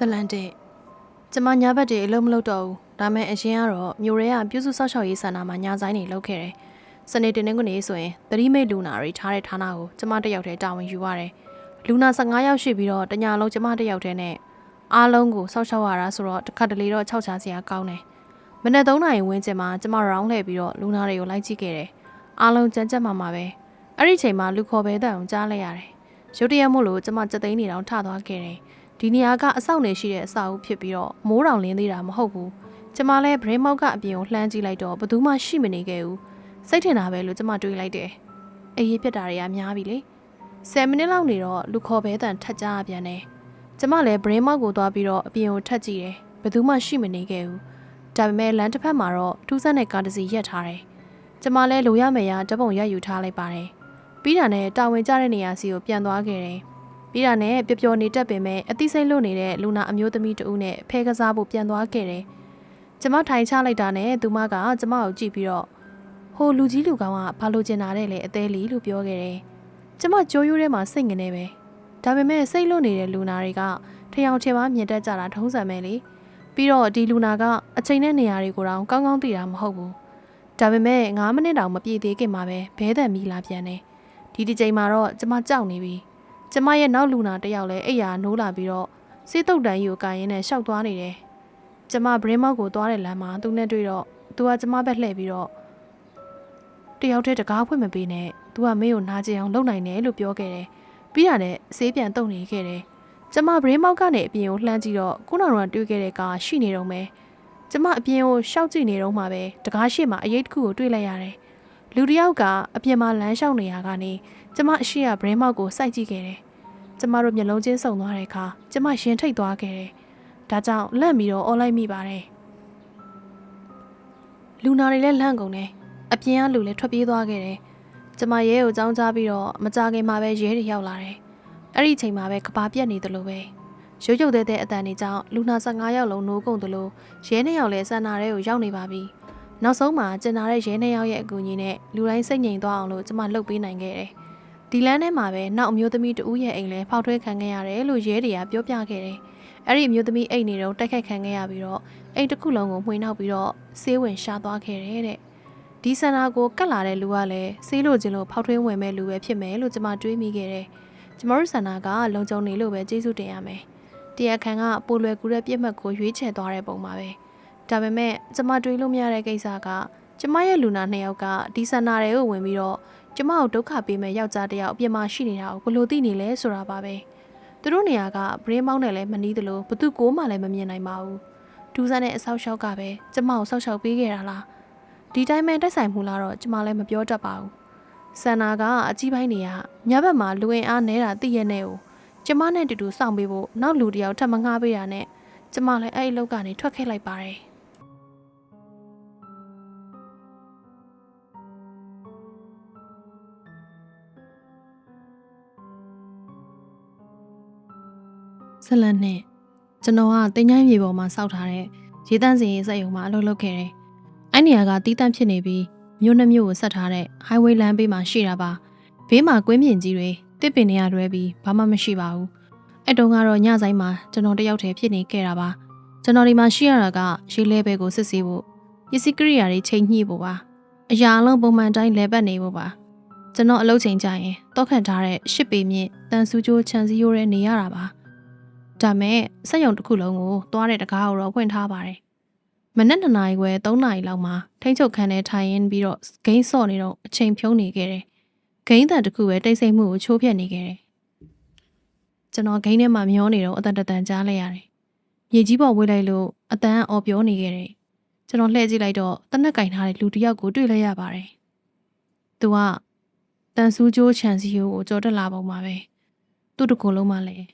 ဇလန်တဲ့ကျမညာဘက်တွေအလုံးမလုပ်တော့ဘူးဒါမဲ့အရင်ကတော့မြို့ရဲကပြုစုဆောက်ရှောက်ရေးစင်တာမှာညာဆိုင်တွေလုပ်ခဲ့တယ်စနေတင်နေကနေဆိုရင်သတိမိတ်လူနာတွေထားတဲ့ဌာနကိုကျမတစ်ယောက်တည်းတာဝန်ယူရတယ်လူနာ15ယောက်ရှိပြီးတော့တညာလုံးကျမတစ်ယောက်တည်းနဲ့အားလုံးကိုဆောက်ရှောက်ရတာဆိုတော့တစ်ခါတလေတော့ခြောက်ချစရာကောင်းတယ်မနေ့3နာရီဝန်းကျင်မှာကျမရောင်းလှည့်ပြီးတော့လူနာတွေကိုလိုက်ကြည့်ခဲ့တယ်အားလုံးကြမ်းကြက်မှမှာပဲအဲ့ဒီချိန်မှာလူခေါ်ပဲတဲ့အောင်ကြားလိုက်ရတယ်ရုတ်တရက်မို့လို့ကျမစက်သိန်းနေတောင်ထသွားခဲ့တယ် ဒီနေရာကအဆောက်နေရှိတဲ့အဆောက်အဦဖြစ်ပြီးတော့မိုးတောင်လင်းသေးတာမဟုတ်ဘူးကျမလည်းဗရင်မောက်ကအပြင်ကိုလှမ်းကြည့်လိုက်တော့ဘယ်သူမှရှိမနေခဲ့ဘူးစိတ်ထင်တာပဲလို့ကျမတွေးလိုက်တယ်အေးရပြက်တာတွေကများပြီလေ10မိနစ်လောက်နေတော့လူခေါ်ပဲတန်ထက်ကြရပြန်တယ်ကျမလည်းဗရင်မောက်ကိုသွားပြီးတော့အပြင်ကိုထက်ကြည့်တယ်ဘယ်သူမှရှိမနေခဲ့ဘူးဒါပေမဲ့လမ်းတစ်ဖက်မှာတော့ထူးဆန်းတဲ့ကားတစ်စီးရက်ထားတယ်ကျမလည်းလိုရမယ်ရဓာတ်ပုံရိုက်ယူထားလိုက်ပါတယ်ပြီးတာနဲ့တာဝန်ကျတဲ့နေရာစီကိုပြန်သွားခဲ့တယ် ပြီးတာနဲ့ပျော်ပျော်နေတတ်ပင်မဲ့အသိစိတ်လွတ်နေတဲ့လူနာအမျိုးသမီးတဦးနဲ့ဖဲကစားဖို့ပြန်သွားခဲ့တယ်။ကျမထိုင်ချလိုက်တာနဲ့သူမကကျမကိုကြည့်ပြီးတော့ဟိုလူကြီးလူကောင်ကဘာလို့ကျင်လာတဲ့လဲအသေးလေးလို့ပြောခဲ့တယ်။ကျမကြိုးရိုးထဲမှာစိတ်ငနေပဲ။ဒါပေမဲ့စိတ်လွတ်နေတဲ့လူနာတွေကထယောင်ချင်မှမြင်တတ်ကြတာထုံးစံပဲလေ။ပြီးတော့ဒီလူနာကအချိန်နဲ့နေရာတွေကိုတောင်ကောင်းကောင်းသိတာမဟုတ်ဘူး။ဒါပေမဲ့9မိနစ်တောင်မပြည့်သေးခင်မှာပဲဘဲတံမီလာပြန်တယ်။ဒီဒီချိန်မှာတော့ကျမကြောက်နေပြီ။ ကျမရဲ့နောက်လူနာတစ်ယောက်လည်းအိယာနိုးလာပြီးတော့စေးတုတ်တန်ကြီးကိုကာရင်းနဲ့ရှောက်သွားနေတယ်။ကျမဘရင်းမောက်ကိုသွားတဲ့လမ်းမှာသူနဲ့တွေ့တော့သူကကျမဘက်လှည့်ပြီးတော့တယောက်တည်းတကားဖွင့်မပေးနဲ့။ तू ကမင်းကိုနာကျင်အောင်လုပ်နိုင်တယ် လို့ပြောခဲ့တယ်။ပြီးတာနဲ့ဆေးပြန်တုံနေခဲ့တယ်။ကျမဘရင်းမောက်ကနေအပြင်ကိုလှမ်းကြည့်တော့ခုနကတော့တွေ့ခဲ့တဲ့ကားရှိနေတော့မယ်။ကျမအပြင်ကိုရှောက်ကြည့်နေတော့မှပဲတကားရှိမှအရေးတစ်ခုကိုတွေ့လိုက်ရတယ်။လူတစ်ယောက်ကအပြင်မှာလမ်းလျှောက်နေရကနေ ကျမအရှိရဘရင်းမောက်ကိုစိုက်ကြည့်ခဲ့တယ်။ကျမတို့မျက်လုံးချင်းစုံသွားတဲ့အခါကျမရင်ထိတ်သွားခဲ့တယ်။ဒါကြောင့်လန့်ပြီးတော့အော်လိုက်မိပါတယ်။လူနာတွေလည်းလန့်ကုန်တယ်။အပြင်ကလူလည်းထွက်ပြေးသွားခဲ့တယ်။ကျမရဲကိုကြောင်းချပြီးတော့မကြခင်မှာပဲရဲတွေရောက်လာတယ်။အဲ့ဒီအချိန်မှာပဲကဘာပြက်နေသလိုပဲ။ရုပ်ရုပ်သေးသေးအတန်တွေကြောင့်လူနာ15ယောက်လုံးနိုးကုန်သလိုရဲနှစ်ယောက်လည်းစန္နာထဲကိုရောက်နေပါပြီ။နောက်ဆုံးမှာကျင်နာတဲ့ရဲနှစ်ယောက်ရဲ့အကူအညီနဲ့လူတိုင်းစိတ်ငြိမ်သွားအောင်လို့ကျမလှုပ်ပေးနိုင်ခဲ့တယ်။ ဒီလမ်းထဲမှာပဲနောက်အမျိုးသမီးတဦးရဲ့အိမ်လဲဖောက်ထွဲခံခဲ့ရတယ်လို့ရဲတွေကပြောပြခဲ့တယ်။အဲ့ဒီအမျိုးသမီးအိမ်နေတော့တိုက်ခိုက်ခံခဲ့ရပြီးတော့အိမ်တစ်ခုလုံးကိုမှွေနှောက်ပြီးတော့ဆေးဝင်ရှာသွားခဲ့တယ်တဲ့။ဒီဆန္ဒကိုကတ်လာတဲ့လူကလည်းဆေးလို့ခြင်းလို့ဖောက်ထွဲဝင်မဲ့လူပဲဖြစ်မယ်လို့ကျွန်မတွေးမိခဲ့တယ်။ကျမတို့ဆန္ဒကလုံခြုံနေလို့ပဲကျေးဇူးတင်ရမယ်။တရားခံကပိုလွယ်ကူတဲ့ပြစ်မှတ်ကိုရွေးချယ်သွားတဲ့ပုံပါပဲ။ဒါပေမဲ့ကျမတွေးလို့မရတဲ့ကိစ္စကကျမရဲ့လူနာနှစ်ယောက်ကဒီဆန္ဒတွေကိုဝင်ပြီးတော့ ကျမကိုဒုက္ခပေးမဲ့ယောက်ျားတစ်ယောက်အပြင်မှာရှိနေတာကိုဘယ်လိုသိနေလဲဆိုတာပါပဲသူတို့နေရာကဘရင်းမောင်းနဲ့လည်းမနီးသလိုဘသူကိုမှလည်းမမြင်နိုင်ပါဘူးဒူးဆန်းတဲ့အဆောက်ရှောက်ကပဲကျမကိုဆောက်ရှောက်ပေးခဲ့တာလားဒီတိုင်းပဲတက်ဆိုင်မှုလားတော့ကျမလည်းမပြောတတ်ပါဘူးဆန္နာကအကြီးပိုင်းနေရညဘက်မှာလူဝင်အားနေတာသိရတဲ့ကိုကျမနဲ့တူတူစောင့်ပေးဖို့နောက်လူတစ်ယောက်ထပ်မငှားပေးတာနဲ့ကျမလည်းအဲ့ဒီလောက်ကနေထွက်ခဲ့လိုက်ပါတယ် ဆက်လက်နဲ့ကျွန်တော်ကတင်ချိုင်းမြေပေါ်မှာစောက်ထားတဲ့ရေတန့်စင်ရေးစက်ရုံမှာအလုပ်လုပ်ခဲ့တယ်။အဲ့နေရာကတီးတန့်ဖြစ်နေပြီးမြို့နှမျိုးကိုဆက်ထားတဲ့ highway လမ်းဘေးမှာရှိတာပါ။ဘေးမှာကွင်းပြင်ကြီးတွေတစ်ပင်တွေကတွဲပြီးဘာမှမရှိပါဘူး။အဲ့တုန်းကတော့ညဆိုင်မှာကျွန်တော်တယောက်တည်းဖြစ်နေခဲ့တာပါ။ကျွန်တော်ဒီမှာရှိရတာကရေလဲဘဲကိုစစ်ဆေးဖို့ပစ္စည်းကိရိယာတွေချိန်ညှိဖို့ပါ။အရာအလုံးပုံမှန်တိုင်းလဲပတ်နေဖို့ပါ။ကျွန်တော်အလုပ်ချိန်ကြရင်တောက်ခန့်ထားတဲ့ရှစ်ပေမြင့်တန်ဆူကျိုးခြံစည်းရိုးတွေနေရတာပါ။ ဒါမဲ့စက်ရုံတစ်ခုလုံးကိုသွားတဲ့တကားကိုတော့ဖွင့်ထားပါတယ်။မနက်2နာရီခွဲ3နာရီလောက်မှာထိန်းချုပ်ခန်းထဲထိုင်ရင်းပြီးတော့ဂိမ်းဆော့နေတော့အချိန်ဖြုံးနေခဲ့တယ်။ဂိမ်းတန်တစ်ခုပဲတိတ်ဆိတ်မှုကိုချိုးဖျက်နေခဲ့တယ်။ကျွန်တော်ဂိမ်းထဲမှာမျောနေတော့အတန်တတန်ကြားလိုက်ရတယ်။မြေကြီးပေါ်ဝေးလိုက်လို့အတန်အော်ပြောနေခဲ့တယ်။ကျွန်တော်လှည့်ကြည့်လိုက်တော့တနက်ကင်ထားတဲ့လူတစ်ယောက်ကိုတွေ့လိုက်ရပါတယ်။သူကတန်ဆူးကျိုးခြံစည်းရိုးကိုကြော်တက်လာပုံပါပဲ။သူ့တစ်ကိုယ်လုံးမှလည်း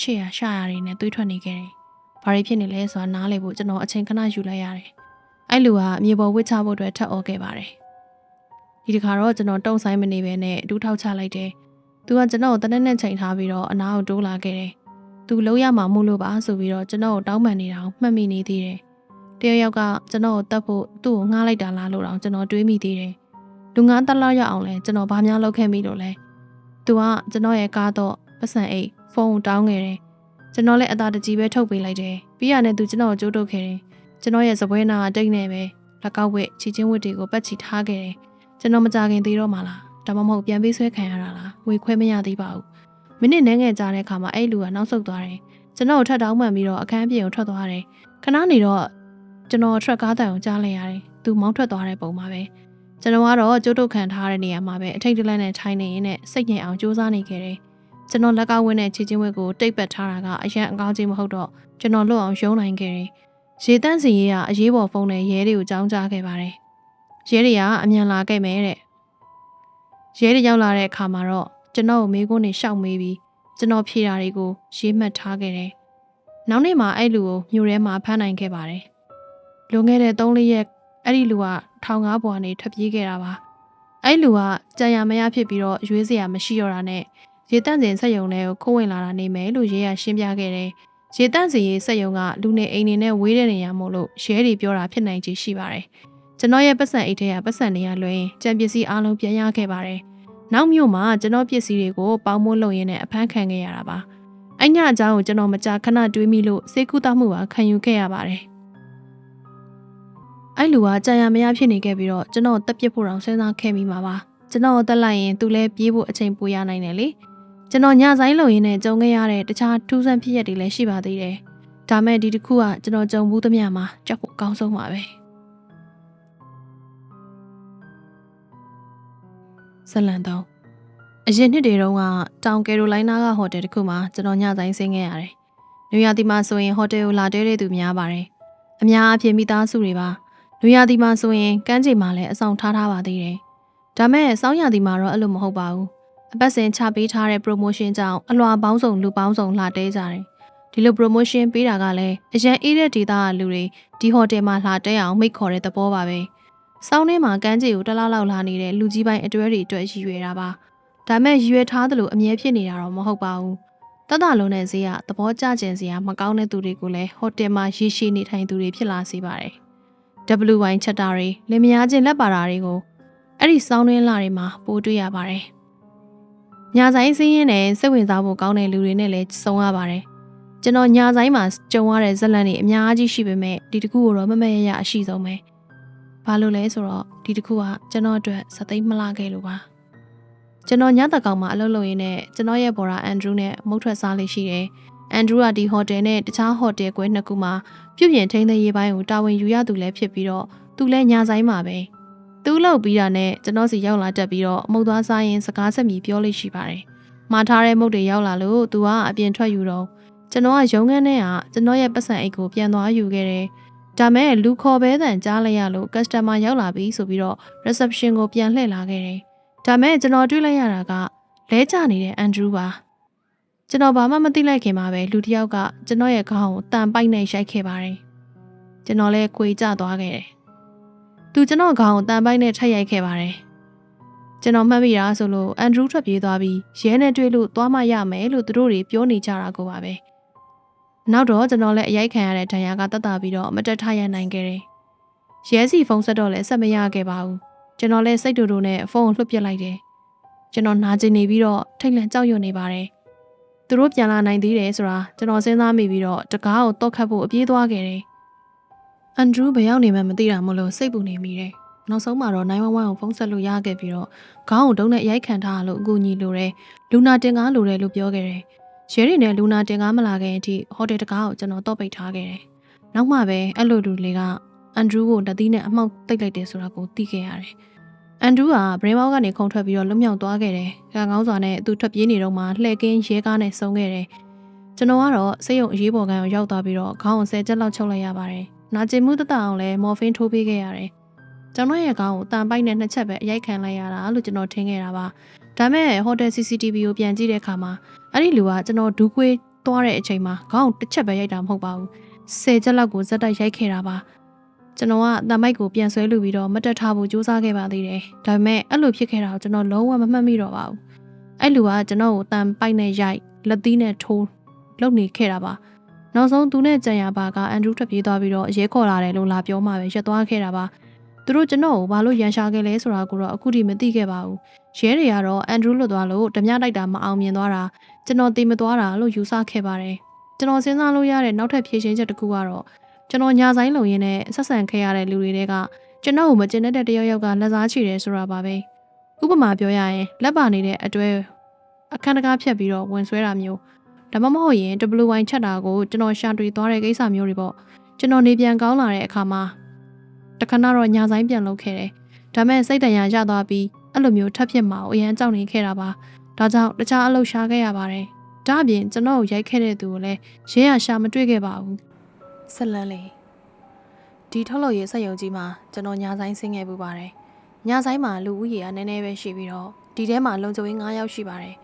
ရှေ့ရရှာရတွေနဲ့တွေးထွက်နေခဲ့တယ်။ဘာတွေဖြစ်နေလဲဆိုတာနားလည်ဖို့ကျွန်တော်အချိန်ခဏယူလိုက်ရတယ်။အဲ့လူကမြေပေါ်ဝစ်ချဖို့အတွက်ထပ်អော်ခဲ့ပါတယ်။ဒီတစ်ခါတော့ကျွန်တော်တုံဆိုင်မနေဘဲနဲ့ဒူးထောက်ချလိုက်တယ်။သူကကျွန်တော်ကိုတနက်နဲ့ချိန်ထားပြီးတော့အနားကိုတိုးလာခဲ့တယ်။သူလုံးရမှာမို့လို့ပါဆိုပြီးတော့ကျွန်တော်ကိုတောင်းပန်နေတာကိုမှတ်မိနေသေးတယ်။တယောက်ယောက်ကကျွန်တော်ကိုတတ်ဖို့သူ့ကိုငှားလိုက်တာလားလို့တော့ကျွန်တော်တွေးမိသေးတယ်။လူငါးတက်လောက်ရအောင်လဲကျွန်တော်ဘာများလုပ်ခဲ့မိလို့လဲ။သူကကျွန်တော်ရဲ့ကားတော့ပတ်စံအိတ် ဖုန်းကိုတောင်းခဲ့တယ်။ကျွန်တော်လည်းအသာတကြီးပဲထုတ်ပေးလိုက်တယ်ပြီးရနဲ့သူကျွန်တော်ကိုကြိုးတုပ်ခဲ့တယ်ကျွန်တော်ရဲ့စပွဲနာတိတ်နေပဲလက်ကောက်ဝက်ချီချင်းဝက်တွေကိုပတ်ချီထားခဲ့တယ်ကျွန်တော်မကြခင်သေးတော့မှလားဒါမှမဟုတ်ပြန်ပေးဆွဲခံရတာလားဝေခွဲမရသေးပါဘူးမိနစ်နှဲငယ်ကြာတဲ့အခါမှာအဲ့လူကနောက်ဆုတ်သွားတယ်ကျွန်တော်ကိုထပ်တောင်းပန်ပြီးတော့အခန်းပြင်ကိုထွက်သွားတယ်ခဏနေတော့ကျွန်တော်ထရက်ကားတန်ကိုကြားလိုက်ရတယ်သူမောင်းထွက်သွားတဲ့ပုံမှာပဲကျွန်တော်ကတော့ကြိုးတုပ်ခံထားတဲ့နေရာမှာပဲအထိတ်တလန့်နဲ့ထိုင်နေရင်းနဲ့စိတ်ငြိမ်အောင်စူးစမ်းနေခဲ့တယ် ကျွန်တော်လက်ကောက်ဝင်းနဲ့ချီချင်းဝက်ကိုတိတ်ပတ်ထားတာကအရန်အကောင်းကြီးမဟုတ်တော့ကျွန်တော်လွတ်အောင်ရုံးနိုင်ခဲ့တယ်ရေတန့်စီရေးကအရေးပေါ်ဖုန်းနဲ့ရဲတွေကိုကြောင်းကြားခဲ့ပါတယ်ရဲတွေကအမြန်လာခဲ့မယ်တဲ့ရဲတွေရောက်လာတဲ့အခါမှာတော့ကျွန်တော်ကိုမေးခွန်းတွေရှောက်မေးပြီးကျွန်တော်ဖြေတာတွေကိုရေးမှတ်ထားခဲ့တယ်နောက်နေ့မှာအဲ့လူကိုမြို့ထဲမှာဖမ်းနိုင်ခဲ့ပါတယ်လွန်ခဲ့တဲ့3-4ရက်အဲ့ဒီလူကထောင်ကားပေါ်ကနေထွက်ပြေးခဲ့တာပါအဲ့လူကကြာရမရဖြစ်ပြီးတော့ရွေးစရာမရှိတော့တာနဲ့ ရေတန့်စင်ဆက်ယုံတွေကိုခိုးဝင်လာတာနေမယ်လို့ရဲရရှင်းပြခဲ့တယ်ရေတန့်စင်ရေးဆက်ယုံကလူနေအိမ်နေနဲ့ဝေးတဲ့နေရာမို့လို့ရဲတွေပြောတာဖြစ်နိုင်ချေရှိပါတယ်ကျွန်တော်ရဲ့ပတ်စံအိတ်ထဲကပတ်စံတွေကလွှဲရင်ကြံပစ္စည်းအလုံးပြန်ရခဲ့ပါတယ်နောက်မြို့မှာကျွန်တော်ပစ္စည်းတွေကိုပေါင်းမိုးလုပ်ရင်းနဲ့အဖမ်းခံခဲ့ရတာပါအဲ့ညအကြောင်းကိုကျွန်တော်မကြာခဏတွေးမိလို့စေကူတမှုပါခံယူခဲ့ရပါတယ်အဲ့လူကကြာရမရဖြစ်နေခဲ့ပြီးတော့ကျွန်တော်တက်ပစ်ဖို့တောင်စဉ်းစားခဲ့မိမှာပါကျွန်တော်တက်လိုက်ရင်သူလည်းပြေးဖို့အချိန်ပိုရနိုင်တယ်လေ ကျွန်တော်ညဆိုင်လုံရင်းနဲ့ကြုံခဲ့ရတဲ့တခြားထူးဆန်းဖြစ်ရက်တွေလည်းရှိပါသေးတယ်ဒါမဲ့ဒီတစ်ခုကကျွန်တော်ကြုံဘူးသမျှမှာကြောက်ဖို့အကောင်းဆုံးပါပဲဇလန်တော့အရင်နှစ်တွေတုန်းကတောင်ကယ်ရိုလိုင်းနားကဟိုတယ်တစ်ခုမှာကျွန်တော်ညဆိုင်ဆင်းခဲ့ရတယ်။နွေရာသီမှာဆိုရင်ဟိုတယ်ကိုလာတဲတဲ့သူများပါတယ်။အများအားဖြင့်မိသားစုတွေပါ။နွေရာသီမှာဆိုရင်ကမ်းခြေမှာလည်းအဆောင်ထားထားပါသေးတယ်။ဒါမဲ့စောင်းရာသီမှာတော့အဲ့လိုမဟုတ်ပါဘူး။ အပတ်စဉ်ချပေးထားတဲ့ promotion ကြောင့်အလွာပေါင်းစုံလူပေါင်းစုံလာတဲကြတယ်။ဒီလို promotion ပေးတာကလည်းအရန်အေးတဲ့ဒေသကလူတွေဒီဟိုတယ်မှာလာတဲအောင်မိတ်ခေါ်တဲ့သဘောပါပဲ။စောင်းထဲမှာကမ်းခြေကိုတလားလောက်လာနေတဲ့လူကြီးပိုင်းအတွဲတွေအတွက်ရည်ရွယ်တာပါ။ဒါမဲ့ရည်ရွယ်ထားသလိုအမြဲဖြစ်နေတာတော့မဟုတ်ပါဘူး။တတ်တာလုံးတဲ့ဈေးကသဘောကျကျင်စရာမကောင်းတဲ့သူတွေကိုလည်းဟိုတယ်မှာရည်ရှိနေထိုင်သူတွေဖြစ်လာစေပါတယ်။ WY ချက်တာတွေလင်မယားချင်းလက်ပါတာတွေကိုအဲ့ဒီစောင်းတွင်းလာတွေမှာပိုတွေ့ရပါတယ်။ ညာဆိုင်စင်းရင်နဲ့စိတ်ဝင်စားဖို့ကောင်းတဲ့လူတွေနဲ့လည်းစုံရပါတယ်။ကျွန်တော်ညာဆိုင်မှာကြုံရတဲ့ဇက်လန်တွေအများကြီးရှိပေမဲ့ဒီတစ်ခုကိုတော့မမရရအရှိဆုံးပဲ။ဘာလို့လဲဆိုတော့ဒီတစ်ခုကကျွန်တော်အတွက်စသိမ့်မလာခဲ့လို့ပါ။ကျွန်တော်ညတကောင်မှာအလုပ်လုပ်ရင်းနဲ့ကျွန်တော်ရဲ့ဘော်ရာအန်ဒရူးနဲ့မုတ်ထွက်စားလေးရှိတယ်။အန်ဒရူးကဒီဟိုတယ်နဲ့တခြားဟိုတယ်ကွဲနှစ်ခုမှာပြုပြင်ထိန်းသိမ်းရေးပိုင်းကိုတာဝန်ယူရသူလည်းဖြစ်ပြီးတော့သူလည်းညာဆိုင်မှာပဲ။ သူ့လောက်ပြီးတာနဲ့ကျွန်တော်စီရောက်လာတက်ပြီးတော့မုတ်သွားစားရင်စကားဆက်မြည်ပြောလို့ရှိပါတယ်။မှားထားတဲ့မုတ်တွေရောက်လာလို့သူကအပြင်ထွက်ယူတော့ကျွန်တော်ကရုံးခန်းထဲကကျွန်တော်ရဲ့ပတ်စံအိတ်ကိုပြန်သွားယူခဲ့တယ်။ဒါမဲ့လူခေါ်ပဲတန်ကြားလိုက်ရလို့ customer ရောက်လာပြီဆိုပြီးတော့ reception ကိုပြန်လှည့်လာခဲ့တယ်။ဒါမဲ့ကျွန်တော်တွေ့လိုက်ရတာကလဲကျနေတဲ့အန်ဒရူးပါ။ကျွန်တော်ဘာမှမသိလိုက်ခင်မှာပဲလူတစ်ယောက်ကကျွန်တော်ရဲ့ခေါင်းကိုတန်ပိုက်နဲ့ရိုက်ခဲ့ပါတယ်။ကျွန်တော်လည်းခွေကျသွားခဲ့တယ်။ သူကျွန်တော်ခေါင်းကိုတန်ပိုက်နဲ့ထပ်ရိုက်ခဲ့ပါတယ်။ကျွန်တော်မှတ်မိတာဆိုလို့အန်ဒရူးထွက်ပြေးသွားပြီးရဲနဲ့တွေ့လို့သွားမှရမယ်လို့သူတို့တွေပြောနေကြတာကိုပါပဲ။နောက်တော့ကျွန်တော်လည်းအရိုက်ခံရတဲ့ဒဏ်ရာကတက်တာပြီးတော့မတက်ထရနိုင်ခဲ့တယ်။ရဲစီဖုန်းဆက်တော့လည်းဆက်မရခဲ့ပါဘူး။ကျွန်တော်လည်းစိတ်တူတူနဲ့ဖုန်းကိုလွှတ်ပစ်လိုက်တယ်။ကျွန်တော်နာကျင်နေပြီးတော့ထိတ်လန့်ကြောက်ရွံ့နေပါတယ်။သူတို့ပြန်လာနိုင်သေးတယ်ဆိုတာကျွန်တော်စဉ်းစားမိပြီးတော့တကားကိုတော့ခတ်ဖို့အပြေးသွားခဲ့တယ်။ အန်ဒရူးဘယ်ရောက်နေမှမသိတာမို့လို့စိတ်ပူနေမိတယ်။နောက်ဆုံးမှာတော့911ကိုဖုန်းဆက်လို့ရခဲ့ပြီးတော့ခေါင်းကိုဒုံးနဲ့ရိုက်ခံထားလို့အကူအညီလိုတယ်။လူနာတင်ကားလိုတယ်လို့ပြောခဲ့တယ်။ရဲတွေနဲ့လူနာတင်ကားမလာခင်အထိဟိုတယ်တကားကိုကျွန်တော်တော့ပိတ်ထားခဲ့တယ်။နောက်မှပဲအဲ့လိုလူတွေကအန်ဒရူးကိုလက်သီးနဲ့အမှောက်တိတ်လိုက်တယ်ဆိုတာကိုသိခဲ့ရတယ်။အန်ဒရူးကဘရင်မောက်ကနေခုန်ထွက်ပြီးတော့လွတ်မြောက်သွားခဲ့တယ်။ကံကောင်းစွာနဲ့သူထွက်ပြေးနေတော့မှလှည့်ကင်းရဲကားနဲ့ဆုံခဲ့တယ်။ကျွန်တော်ကတော့စိတ်ယုံအရေးပေါ်ကန်ကိုရောက်သွားပြီးတော့ခေါင်းကိုဆယ်ချက်လောက်ချုပ်လိုက်ရပါတယ်။ နာကျင်မှုတတအောင်လဲမော်ဖင်းထိုးပေးခဲ့ရတယ်။ကျွန်တော်ရဲ့ခေါင်းကိုတန်ပိုက်နဲ့နှစ်ချက်ပဲအရိုက်ခံလိုက်ရတာလို့ကျွန်တော်ထင်ခဲ့တာပါ။ဒါမဲ့ဟိုတယ် CCTV ကိုပြန်ကြည့်တဲ့အခါမှာအဲ့ဒီလူကကျွန်တော်ဒူးခွေးသွားတဲ့အချိန်မှာခေါင်းတစ်ချက်ပဲရိုက်တာမဟုတ်ပါဘူး။ဆယ်ချက်လောက်ကိုဇက်တိုက်ရိုက်ခဲ့တာပါ။ကျွန်တော်ကတမိုက်ကိုပြန်ဆွဲလူပြီးတော့မတက်ထားဖို့ကြိုးစားခဲ့ပါသေးတယ်။ဒါပေမဲ့အဲ့လိုဖြစ်ခဲ့တာကိုကျွန်တော်လုံးဝမမှတ်မိတော့ပါဘူး။အဲ့လူကကျွန်တော်ကိုတန်ပိုက်နဲ့ရိုက်လက်သီးနဲ့ထိုးလုပ်နေခဲ့တာပါ။ နောက်ဆုံးသူနဲ့ကြံရပါကအန်ဒရူးထွက်ပြေးသွားပြီးတော့ရဲခေါ်လာတယ်လို့လာပြောမှပဲရက်သွားခဲ့တာပါ။သူတို့ကျွန်တော်ကိုဘာလို့ရန်ရှာခဲ့လဲဆိုတာကိုတော့အခုထိမသိခဲ့ပါဘူး။ရဲတွေကတော့အန်ဒရူးလွတ်သွားလို့ဓမြတိုက်တာမအောင်မြင်သွားတာကျွန်တော်တည်မသွားတာလို့ယူဆခဲ့ပါတယ်ကျွန်တော်စဉ်းစားလို့ရတဲ့နောက်ထပ်ဖြည့်ရှင်းချက်တစ်ခုကတော့ကျွန်တော်ညာဆိုင်လုံရင်းနဲ့ဆက်ဆံခဲ့ရတဲ့လူတွေတဲကကျွန်တော်ကိုမကျင်တတ်တဲ့တယောက်ယောက်ကလက်စားချေတယ်ဆိုတာပါပဲဥပမာပြောရရင်လက်ပါနေတဲ့အတွဲအခန်းတကားဖြတ်ပြီးတော့ဝင်ဆွဲတာမျိုး ဒါမှမဟုတ်ရင် WY ချက်တာကိုကျွန်တော်ရှာတွေ့သွားတဲ့ကိစ္စမျိုးတွေပေါ့ကျွန်တော်နေပြန်ကောင်းလာတဲ့အခါမှာတခဏတော့ညာဆိုင်ပြန်လုပ်ခဲ့တယ်ဒါမဲ့စိတ်တန်ရာရသွားပြီးအဲ့လိုမျိုးထပ်ဖြစ်မှာကိုအရန်ကြောက်နေခဲ့တာပါဒါကြောင့်တခြားအလုပ်ရှာခဲ့ရပါတယ်ဒါအပြင်ကျွန်တော်ကိုရိုက်ခဲ့တဲ့သူကိုလည်းရဲရရှာမတွေ့ခဲ့ပါဘူးဆက်လန်းလေဒီထုတ်လို့ရေးစက်ယုံကြီးမှာကျွန်တော်ညာဆိုင်ဆင်းခဲ့ပူပါတယ်ညာဆိုင်မှာလူဦးရေကနည်းနည်းပဲရှိပြီးတော့ဒီထဲမှာလုံခြုံရေး9ယောက်ရှိပါတယ်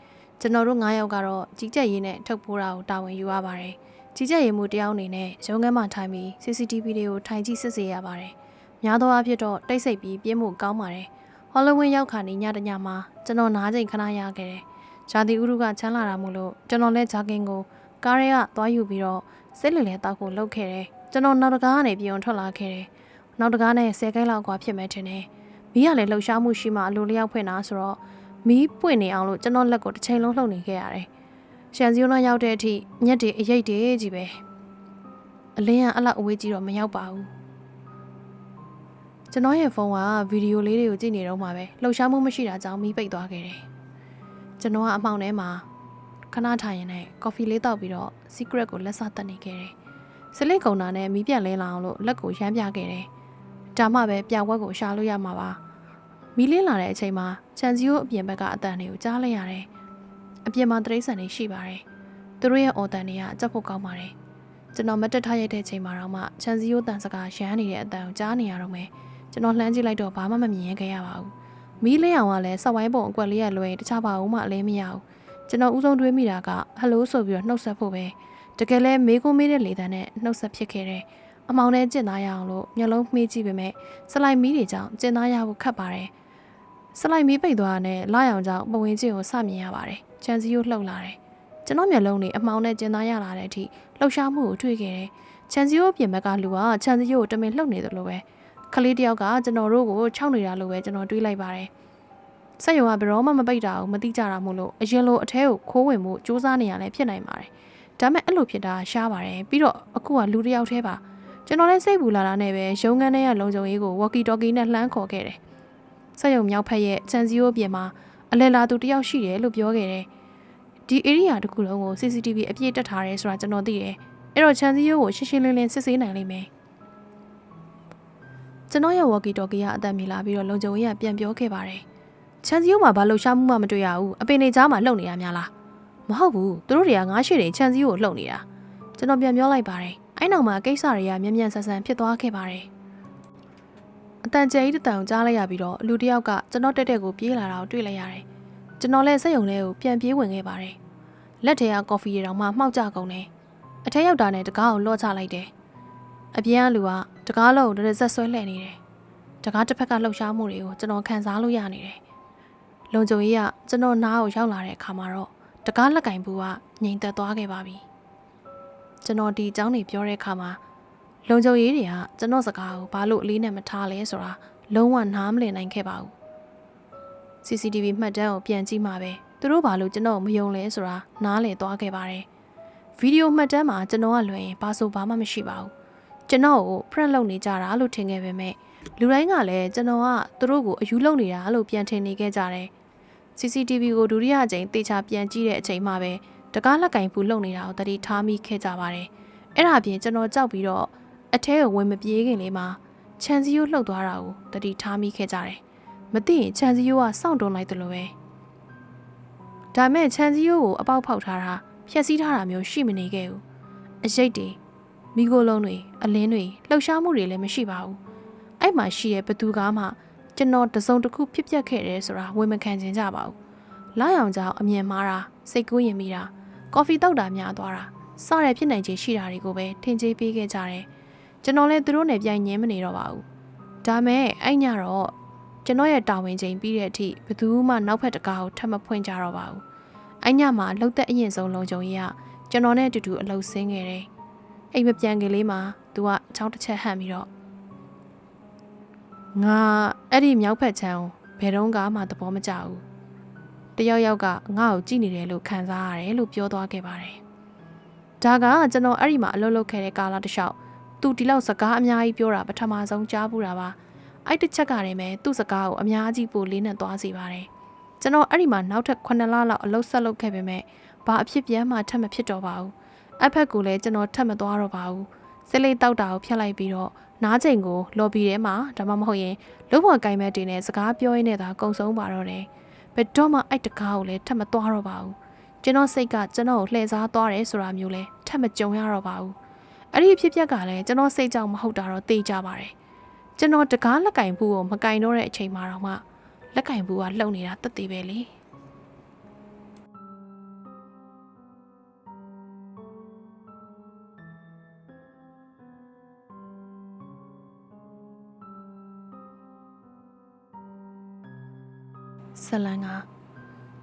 ကျွန်တော်တို့9ယောက်ကတော့ကြီးကြပ်ရေးနဲ့ထုတ်ပိုးတာကိုတာဝန်ယူရပါတယ်။ကြီးကြပ်ရေးမှုတရားအနေနဲ့ရုံးခန်းမှာထိုင်ပြီး CCTV တွေကိုထိုင်ကြည့်စစ်ဆေးရပါတယ်။များသောအားဖြင့်တော့တိတ်ဆိတ်ပြီးပြင်းမှုကောင်းပါတယ်။ Halloween ရောက်ခါနေညတညမှာကျွန်တော်နားချိန်ခဏရခဲ့တယ်။ဂျာတိဥရုကချမ်းလာတာမို့လို့ကျွန်တော်လည်းဂျာကင်ကိုကားရဲကသွားယူပြီးတော့စစ်လေလေတောက်ကိုလှုပ်ခဲ့တယ်။ကျွန်တော်နောက်တကားကနေပြင်ထွက်လာခဲ့တယ်။နောက်တကားနဲ့10ခိုင်းလောက်ကွာဖြစ်မယ်ထင်တယ်။မီးကလည်းလှုပ်ရှားမှုရှိမှအလိုလျောက်ဖွင့်တာဆိုတော့ မီးပွင့်နေအောင်လို့ကျွန်တော်လက်ကိုတစ်ချိန်လုံးလှုပ်နေခဲ့ရတယ်ရှန်စီယိုနာရောက်တဲ့အထိညက်တွေအရိတ်တွေကြီးပဲအလင်းကအလောက်အဝေးကြီးတော့မရောက်ပါဘူးကျွန်တော်ရဲ့ဖုန်းကဗီဒီယိုလေးတွေကိုကြည့်နေတော့မှပဲလှုပ်ရှားမှုမရှိတာကြောင့်မီးပိတ်သွားခဲ့တယ်ကျွန်တော်ကအမှောင်ထဲမှာခဏထိုင်ရင်လည်းကော်ဖီလေးတောက်ပြီးတော့ secret ကိုလက်စတက်နေခဲ့တယ်စလိတ်ကုံတာနဲ့မီးပြန်လဲလာအောင်လို့လက်ကိုရမ်းပြခဲ့တယ်ဒါမှပဲပြဝက်ကိုရှာလို့ရမှာပါ မီးလင်းလာတဲ့အချိန်မှာချန်စီယိုအပြင်ဘက်ကအတန်တွေကိုကြားလိုက်ရတယ်အပြင်မှာတရိတ်ဆန်တွေရှိပါတယ်သူတို့ရဲ့အော်တန်တွေကကြက်ဖို့ကောင်းပါတယ်ကျွန်တော်မတက်ထားရတဲ့ချိန်မှာတော့မှချန်စီယိုတန်စကားရမ်းနေတဲ့အတန်ကိုကြားနေရတော့မယ်ကျွန်တော်လှမ်းကြည့်လိုက်တော့ဘာမှမမြင်ရခဲ့ရပါဘူးမီးလင်းအောင်ကလည်းစက်ဝိုင်းပုံအကွက်လေးရလွယ်တခြားပါဘူးမှအလဲမရဘူးကျွန်တော်ဥဆုံးတွေးမိတာကဟယ်လိုဆိုပြီးတော့နှုတ်ဆက်ဖို့ပဲတကယ်လဲမေးခွန်းမေးတဲ့လေတန်းနဲ့နှုတ်ဆက်ဖြစ်ခဲ့တယ်အမောင်နဲ့ကျင့်သားရအောင်လို့မျက်လုံးမှေးကြည့်ပေမဲ့စလိုက်မီးတွေကြောင့်ကျင့်သားရဖို့ခက်ပါတယ် စလိုက်မီးပိတ်သွားတဲ့လာရောင်ကြောင့်ပဝင်းချင်းကိုစမြင်ရပါတယ်ချန်စီယိုလှုပ်လာတယ်ကျွန်တော်မျက်လုံးတွေအမောင်နဲ့ကျင့်သားရလာတဲ့အထိလှုပ်ရှားမှုကိုတွေ့ခဲ့တယ်ချန်စီယိုပြင်ဘက်ကလူကချန်စီယိုကိုတမင်လှုပ်နေတယ်လို့ပဲခလေးတယောက်ကကျွန်တော်တို့ကိုခြောက်နေတာလို့ပဲကျွန်တော်တွေးလိုက်ပါတယ်စက်ရုံကဘယ်တော့မှမပိတ်တာကိုမသိကြတာမို့လို့အရင်လိုအထဲကိုခိုးဝင်မှုစူးစမ်းနေရလဲဖြစ်နိုင်ပါတယ်ဒါမဲ့အဲ့လိုဖြစ်တာရှားပါတယ်ပြီးတော့အခုကလူတစ်ယောက်တည်းပါကျွန်တော်လည်းစိတ်ပူလာတာနဲ့ပဲရုံငန်းထဲကလုံခြုံရေးကိုဝေါ်ကီတော်ကီနဲ့လှမ်းခေါ်ခဲ့တယ် စက်ရုံမြောက်ဖက်ရဲ့ခြံစည်းရိုးပြင်မှာအလဲလာသူတယောက်ရှိတယ်လို့ပြောခဲ့တယ်။ဒီ area တစ်ခုလုံးကို CCTV အပြည့်တက်ထားတယ်ဆိုတာကျွန်တော်သိတယ်။အဲ့တော့ခြံစည်းရိုးကိုရှင်းရှင်းလင်းလင်းစစ်ဆေးနိုင်လိမ့်မယ်။ကျွန်တော်ရဲ့ walkie talkie ကအသက်မီလာပြီးတော့လုံခြုံရေးကပြန်ပြောခဲ့ပါတယ်။ခြံစည်းရိုးမှာဘာလှုပ်ရှားမှုမှမတွေ့ရဘူး။အပင်တွေကြားမှာလှုပ်နေတာများလား။မဟုတ်ဘူး။သူတို့တွေကငါးရှိတဲ့ခြံစည်းရိုးကိုလှုပ်နေတာ။ကျွန်တော်ပြန်ပြောလိုက်ပါတယ်။အဲ့နောက်မှာကိစ္စတွေကမြန်မြန်ဆန်ဆန်ဖြစ်သွားခဲ့ပါတယ်။ အတန်ကျဲကြီးတတန်ကြားလိုက်ရပြီးတော့လူတစ်ယောက်ကကျွန်တော်တက်တက်ကိုပြေးလာတာကိုတွေ့လိုက်ရတယ်ကျွန်တော်လည်းစက်ယုံလေးကိုပြန်ပြေးဝင်ခဲ့ပါတယ်လက်ထဲကကော်ဖီတွေတောင်မှမှောက်ကြကုန်တယ်အထက်ရောက်တာနဲ့တကားကိုလော့ချလိုက်တယ်အပြင်ကလူကတကားလုံးကိုတရက်ဆက်ဆွဲလှည့်နေတယ်တကားတစ်ဖက်ကလှုပ်ရှားမှုတွေကိုကျွန်တော်ခံစားလို့ရနေတယ်လုံခြုံရေးကကျွန်တော်နားကိုရောက်လာတဲ့အခါမှာတော့တကားလက်ကင်ဘူးကငြိမ်သက်သွားခဲ့ပါပြီကျွန်တော်ဒီအကြောင်းတွေပြောတဲ့အခါမှာ လုံခြုံရေးတွေကကျွန်တော်စကားကိုဘာလို့အလေးနဲ့မထားလဲဆိုတာလုံးဝနားမလည်နိုင်ခဲ့ပါဘူး CCTV မှတ်တမ်းကိုပြန်ကြည့်မှပဲသူတို့ဘာလို့ကျွန်တော်မယုံလဲဆိုတာနားလည်သွားခဲ့ပါတယ်ဗီဒီယိုမှတ်တမ်းမှာကျွန်တော်ကလွယ်ရင်ဘာဆိုဘာမှမရှိပါဘူးကျွန်တော်ကို print လုပ်နေကြတာလို့ထင်ခဲ့ပေမဲ့လူတိုင်းကလည်းကျွန်တော်ကသူတို့ကိုအယူလုပ်နေတာလို့ပြန်ထင်နေခဲ့ကြတယ် CCTV ကိုဒုတိယအကြိမ်တေချာပြန်ကြည့်တဲ့အချိန်မှပဲတကားလက်ကင်ဖူးလုံနေတာကိုတတိထားမိခဲ့ကြပါတယ်အဲ့ဒါပြင်ကျွန်တော်ကြောက်ပြီးတော့ အထဲကိုဝင်မပြေးခင်လေးမှာချန်စီယိုလှုပ်သွားတာကိုတတိထားမိခဲ့ကြတယ်မသိရင်ချန်စီယိုကစောင့်တုံးလိုက်တယ်လို့ပဲဒါမဲ့ချန်စီယိုကိုအပေါက်ဖောက်ထားတာဖြက်စီးထားတာမျိုးရှိမနေခဲ့ဘူးအရိတ်တွေမိโกလုံးတွေအလင်းတွေလှုပ်ရှားမှုတွေလည်းမရှိပါဘူးအဲ့မှာရှိတဲ့ဘသူကားမှကျွန်တော်တစုံတစ်ခုဖြစ်ပျက်ခဲ့တယ်ဆိုတာဝန်မခံချင်ကြပါဘူးလာရောင်ကြောင်အမြင်မှားတာစိတ်ကူးရင်မိတာကော်ဖီတောက်တာများသွားတာစရဖြစ်နိုင်ခြေရှိတာတွေကိုပဲထင်ကြေးပေးခဲ့ကြတယ် ကျွန်တော်လည်းသူတို့နဲ့ပြိုင်ငင်းမနေတော့ပါဘူးဒါမဲ့အဲ့ညတော့ကျွန်တော်ရဲ့တာဝန်ချိန်ပြီးတဲ့အထိဘယ်သူမှနောက်ဖက်တကားကိုထပ်မဖွင့်ကြတော့ပါဘူးအဲ့ညမှာလှုပ်သက်အရင်ဆုံးလုံခြုံရေးကကျွန်တော်နဲ့အတူတူအလုပ်ဆင်းခဲ့တယ်အိမ်မပြန်ခင်လေးမှာသူကချောင်းတစ်ချက်ဟန့်ပြီးတော့ငါအဲ့ဒီမြောက်ဖက်ချမ်းကိုဘယ်တော့မှသဘောမကျဘူးတယောက်ယောက်ကငါ့ကိုကြည့်နေတယ်လို့ခံစားရတယ်လို့ပြောသွားခဲ့ပါတယ်ဒါကကျွန်တော်အဲ့ဒီမှာအလုပ်လုပ်ခဲ့တဲ့ကာလတစ်လျှောက် သူဒီလောက်စကားအများကြီးပြောတာပထမဆုံးကြားဘူးတာပါအဲ့တစ်ချက်ကတည်းကသူ့စကားကိုအများကြီးပိုလေးနဲ့သွားစီပါတယ်ကျွန်တော်အဲ့ဒီမှာနောက်ထပ်9လလောက်အလုပ်ဆက်လုပ်ခဲ့ပေမဲ့ဘာအဖြစ်ပြန်မှထပ်မဖြစ်တော့ပါဘူးအဖက်ကူလည်းကျွန်တော်ထပ်မသွားတော့ပါဘူးစလေးတောက်တာကိုဖျက်လိုက်ပြီးတော့နားချိန်ကိုလော်ဘီထဲမှာဒါမှမဟုတ်ရင်လုံးဝကင်မက်တင်နဲ့စကားပြောရင်းနဲ့သာကုံဆုံးပါတော့တယ်ဘယ်တော့မှအဲ့တကားကိုလည်းထပ်မသွားတော့ပါဘူးကျွန်တော်စိတ်ကကျွန်တော်ကိုလှည့်စားသွားတယ်ဆိုတာမျိုးလဲထပ်မကြုံရတော့ပါဘူး အဲ့ဒီအဖြစ်အပျက်ကလည်းကျွန်တော်စိတ်ကြောင့်မဟုတ်တာတော့သိကြပါတယ်ကျွန်တော်တကားလက်ကင်ဘူးကိုမကင်တော့တဲ့အချိန်မှာတော့မှလက်ကင်ဘူးကလှုပ်နေတာတက်သေးပဲလေဆလန်က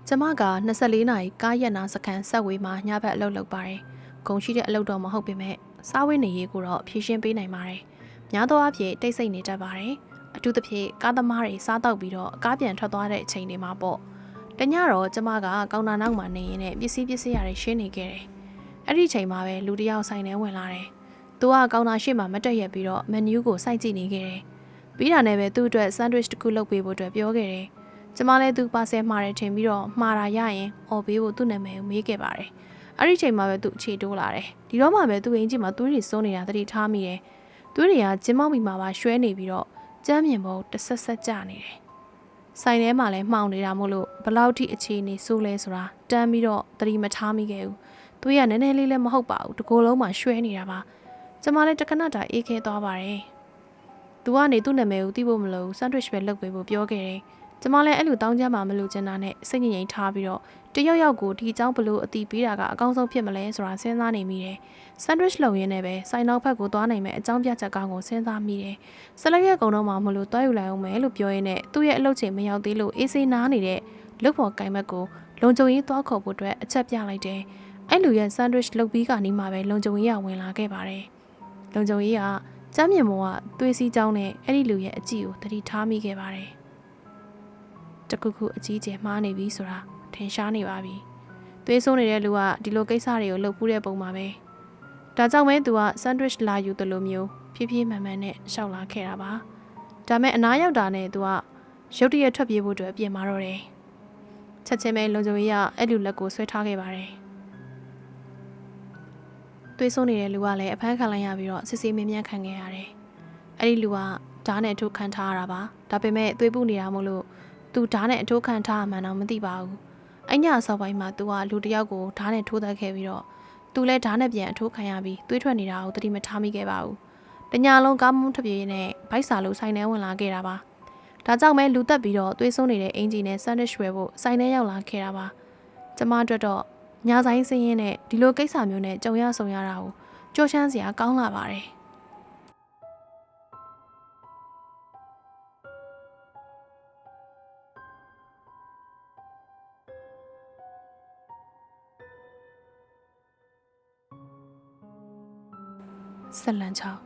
ကျမက24နာရီကားရက်နာစခန်းဆက်ဝေးမှာညဘက်အလုပ်လုပ်ပါတယ်။ဂုံရှိတဲ့အလုပ်တော့မဟုတ်ပေမဲ့ စားဝေးနေရေးကိုတော့ဖြည့်ရှင်းပေးနိုင်ပါတယ်။များသောအားဖြင့်တိတ်ဆိတ်နေတတ်ပါတယ်။အထူးသဖြင့်ကားသမားတွေစားတောက်ပြီးတော့ကားပြန်ထွက်သွားတဲ့အချိန်တွေမှာပေါ့။တညတော့ကျမကကောင်တာနောက်မှာနေရင်းနဲ့ပစ္စည်းပစ္စည်းတွေရှင်းနေခဲ့တယ်။အဲ့ဒီအချိန်မှာပဲလူတစ်ယောက်ဆိုင်ထဲဝင်လာတယ်။သူကကောင်တာရှိမှမတက်ရက်ပြီးတော့မန်နူးကိုစိုက်ကြည့်နေခဲ့တယ်။ပြီးတာနဲ့ပဲသူ့အတွက်ဆန်ဒဝစ်တစ်ခုလုပ်ပေးဖို့အတွက်ပြောခဲ့တယ်။ကျမလည်းသူပါဆယ်မှားတယ်ထင်ပြီးတော့မှားတာရရင်အော်ပေးဖို့သူ့နာမည်ကိုမေးခဲ့ပါတယ်။ အဲ့ဒီချိန်မှာပဲသူအခြေတိုးလာတယ်။ဒီတော့မှပဲသူ့အင်ကြီးမှာသွေးတွေစိုးနေတာသတိထားမိတယ်။သွေးတွေကကျင်းမောက်မိမှာပါရွှဲနေပြီးတော့ကြမ်းမြင်ဖို့တဆက်ဆက်ကြနေတယ်။ဆိုင်ထဲမှာလည်းမှောင်နေတာမို့လို့ဘလောက်ထိအခြေအနေဆိုးလဲဆိုတာတမ်းပြီးတော့သတိမထားမိခဲ့ဘူး။သွေးကနည်းနည်းလေးလည်းမဟုတ်ပါဘူး။တကိုယ်လုံးမှာရွှဲနေတာပါ။ကျမလည်းတခဏတာအေးခဲသွားပါတယ်။သူကနေသူ့နာမည်ကိုသိဖို့မလိုဆန်ဒဝစ်ပဲလုပ်ပေးဖို့ပြောခဲ့တယ်။ ကျမလည်းအဲ့လိုတောင်းကြမှာမလို့ကျင်တာနဲ့စိတ်ငြိမ်ငြိမ်ထားပြီးတော့တယောက်ယောက်ကိုဒီအကြောင်းဘလို့အတီးပေးတာကအကောင်းဆုံးဖြစ်မလဲဆိုတာစဉ်းစားနေမိတယ်။ဆန်ဒဝစ်လုပ်ရင်းနဲ့ပဲဆိုင်နောက်ဘက်ကိုသွားနိုင်မဲ့အကြောင်းပြချက်ကောင်းကိုစဉ်းစားမိတယ်။ဆလရက်ကုံတော့မှမလို့တွားယူလိုက်အောင်မယ်လို့ပြောရင်းနဲ့သူ့ရဲ့အလုပ်ချိန်မရောက်သေးလို့အေးဆေးနားနေတဲ့လုတ်ဖို့ကင်မက်ကိုလုံခြုံရေးသွားခေါ်ဖို့အတွက်အချက်ပြလိုက်တယ်။အဲ့လူရဲ့ဆန်ဒဝစ်လုပ်ပြီးကနီးမှပဲလုံခြုံရေးကဝင်လာခဲ့ပါတယ်။လုံခြုံရေးကကျမ်းမြင်မောကသွေးစည်းကြောင်းနဲ့အဲ့ဒီလူရဲ့အကြည့်ကိုသတိထားမိခဲ့ပါတယ်။ တခုခုအကြီးကျယ်မှားနေပြီဆိုတာထင်ရှားနေပါပြီ။သွေးဆိုးနေတဲ့လူကဒီလိုကိစ္စတွေကိုလုပ်ပူးတဲ့ပုံမှာပဲ။ဒါကြောင့်ပဲသူကဆန်ဒဝစ်လာယူတယ်လို့မျိုးဖြည်းဖြည်းမှန်မှန်နဲ့ရှောက်လာခဲ့တာပါ။ဒါမဲ့အနားရောက်တာနဲ့သူကရုတ်တရက်ထွက်ပြေးဖို့အတွက်ပြင်မာတော့တယ်။ချက်ချင်းပဲလုံခြုံရေးကအဲ့လူလက်ကိုဆွဲထားခဲ့ပါတယ်။သွေးဆိုးနေတဲ့လူကလည်းအဖမ်းခံလိုက်ရပြီးတော့စစ်ဆေးမင်းမြန်ခံခဲ့ရတယ်။အဲ့ဒီလူကဓာတ်နဲ့ထုတ်ခံထားရတာပါ။ဒါပေမဲ့သွေးပူနေတာမို့လို့ သူဓာတ်နဲ့အထိုးခံထားမှန်းတော့မသိပါဘူး။အညဆောက်ပိုင်းမှာသူကလူတစ်ယောက်ကိုဓာတ်နဲ့ထိုးသက်ခဲ့ပြီးတော့သူလည်းဓာတ်နဲ့ပြန်အထိုးခံရပြီးသွေးထွက်နေတာကိုသတိမထားမိခဲ့ပါဘူး။တညာလုံးကားမုန်းထပြေးနဲ့ဗိုက်စာလိုဆိုင်ထဲဝင်လာခဲ့တာပါ။ဒါကြောင့်ပဲလူတက်ပြီးတော့သွေးဆုံးနေတဲ့အင်ဂျီနဲ့ဆန်ဒစ်ရွယ်ဖို့ဆိုင်ထဲရောက်လာခဲ့တာပါ။ကျမအတွက်တော့ညာဆိုင်စင်းရင်နဲ့ဒီလိုကိစ္စမျိုးနဲ့ကြုံရဆုံရတာကိုကြောချမ်းစရာကောင်းလာပါတယ်။။ ဆက်လန်ချောင်း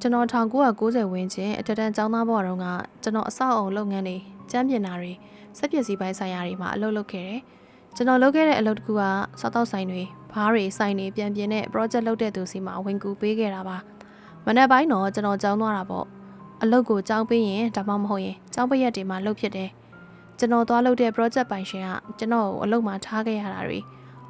ကျွန်တော်1990ဝန်းကျင်အထက်တန်းကျောင်းသားဘဝတုန်းကကျွန်တော်အဆောက်အုံလုပ်ငန်းတွေကျန်းပြင်တာတွေစက်ပစ္စည်းပိုင်းဆိုင်ရာတွေမှာအလုပ်လုပ်ခဲ့တယ်။ကျွန်တော်လုပ်ခဲ့တဲ့အလုပ်တစ်ခုကစားတောက်ဆိုင်တွေဘားတွေဆိုင်တွေပြန်ပြင်တဲ့ project လုပ်တဲ့သူစီမှာဝင်ကူပေးခဲ့တာပါ။မနေ့ပိုင်းတော့ကျွန်တော်ကျောင်းသွားတာပေါ့။အလုပ်ကိုကျောင်းပေးရင်ဒါမှမဟုတ်ရင်ကျောင်းပရက်တွေမှာလုပ်ဖြစ်တယ်။ကျွန်တော်သွားလုပ်တဲ့ project ပိုင်ရှင်ကကျွန်တော်ကိုအလုပ်မှာထားခဲ့ရတာတွေ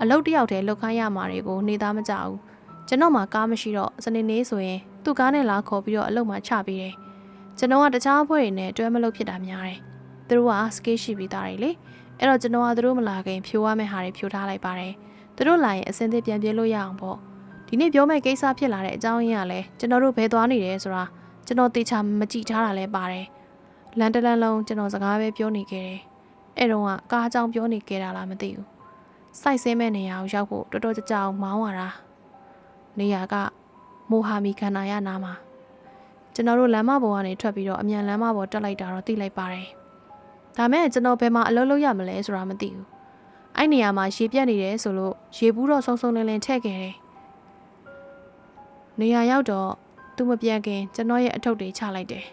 အလုပ်တစ်ယောက်တည်းလုပ်ခိုင်းရမှာတွေကိုနေသားမကြဘူး။ ကျွန်တော်မှာကားမရှိတော့စနေနေ့ဆိုရင်သူ့ကားနဲ့လာခေါ်ပြီးတော့အလုပ်မှာချပေးတယ်။ကျွန်တော်ကတခြားအဖွဲ့တွေနဲ့တွဲမလုပ်ဖြစ်တာများတယ်။သူတို့ကစကေးရှိပြီးသားတွေလေ။အဲ့တော့ကျွန်တော်ကသူတို့မလာခင်ဖြိုးရမယ့်ဟာတွေဖြိုးထားလိုက်ပါတယ်။သူတို့လာရင်အစင်သစ်ပြန်ပြေးလို့ရအောင်ပေါ့။ဒီနေ့ပြောမယ့်ကိစ္စဖြစ်လာတဲ့အကြောင်းရင်းကလည်းကျွန်တော်တို့ဘယ်သွားနေတယ်ဆိုတာကျွန်တော်တေချာမကြည့်ထားတာလည်းပါတယ်။လန်တလန်လုံးကျွန်တော်စကားပဲပြောနေခဲ့တယ်။အဲ့တော့ကကားအကြောင်းပြောနေခဲ့တာလားမသိဘူး။စိုက်ဆင်းမဲ့နေရာကိုရောက်ဖို့တော်တော်ကြကြောင်မောင်းရတာ။ နေရာကမိုဟာမီခန္ဓာရနာမှာကျွန်တော်တို့လမ်းမပေါ်ကနေထွက်ပြီးတော့အမြန်လမ်းမပေါ်တက်လိုက်တာတော့သိလိုက်ပါတယ်။ဒါမဲ့ကျွန်တော်ဘယ်မှာအလုပ်လုပ်ရမလဲဆိုတာမသိဘူး။အဲ့နေရာမှာရေပြတ်နေတယ်ဆိုလို့ရေဘူးတော့ဆုံဆုံလင်းလင်းထည့်ခဲ့တယ်။နေရာရောက်တော့သူမပြန်ခင်ကျွန်တော်ရဲ့အထုပ်တွေချလိုက်တယ်